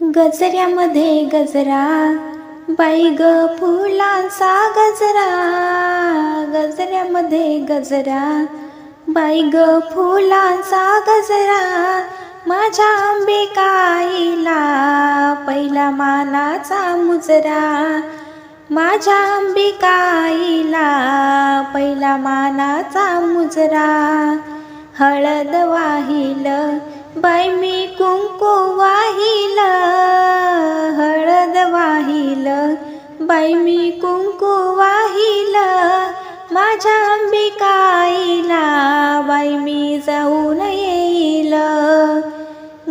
गजऱ्यामध्ये गजरा बाई ग फुलांचा गजरा. गजऱ्यामध्ये गजरा बाई ग फुलांचा गजरा. माझ्या अंबिकाईला पहिला मानाचा मुजरा. माझ्या अंबिकाईला पहिला मानाचा मुजरा. हळद वाहिल बाई मी कुंकू वाहिल. कुंकू वाहिलं माझ्या अंबिकाईला बाई मी जाऊन येईल.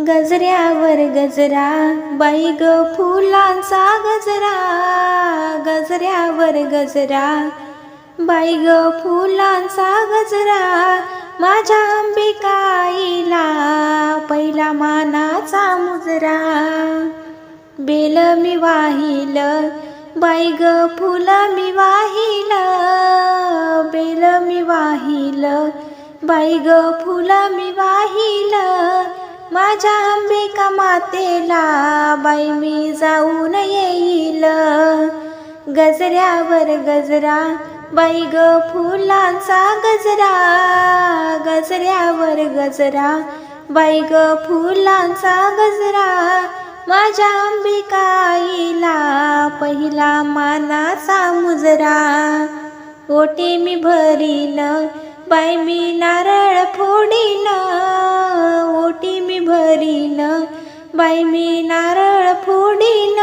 गजऱ्यावर गजरा बाई ग फुलांचा गजरा. गजऱ्यावर गजरा बाई ग फुलांचा गजरा. माझ्या अंबिकाईला पहिला मानाचा मुजरा. बेल मी वाहिलं बाई ग फुल मी वाहिल बेल मी वाहिल. बाई ग फुल मी वाहिल माझ्या अंबिका मातेला बाई मी जाऊन येईल. गजऱ्यावर गजरा बाई ग फुलांचा गजरा. गजऱ्यावर गजरा बाई ग फुलांचा गजरा. माझ्या अंबिकाईला पहिला मानाचा मुजरा. ओटी मी भरीन बाई मी नारळ फोडीन. ओटी मी भरीन बाई मी नारळ फोडीन.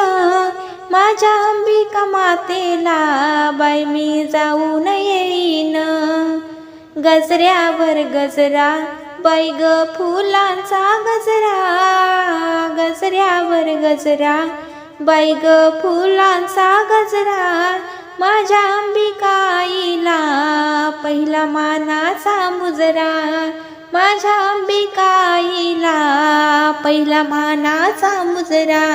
माझ्या अंबिका मातेला बाई मी जाऊन येईन. गजऱ्यावर गजरा पैग फुलांचा गजरा गजऱ्यावर गजरा. बैग फुलांचा गजरा माझ्या अंबिकाईला पहिला मानाचा मुजरा. माझ्या अंबिकाईला पहिला मानाचा मुजरा.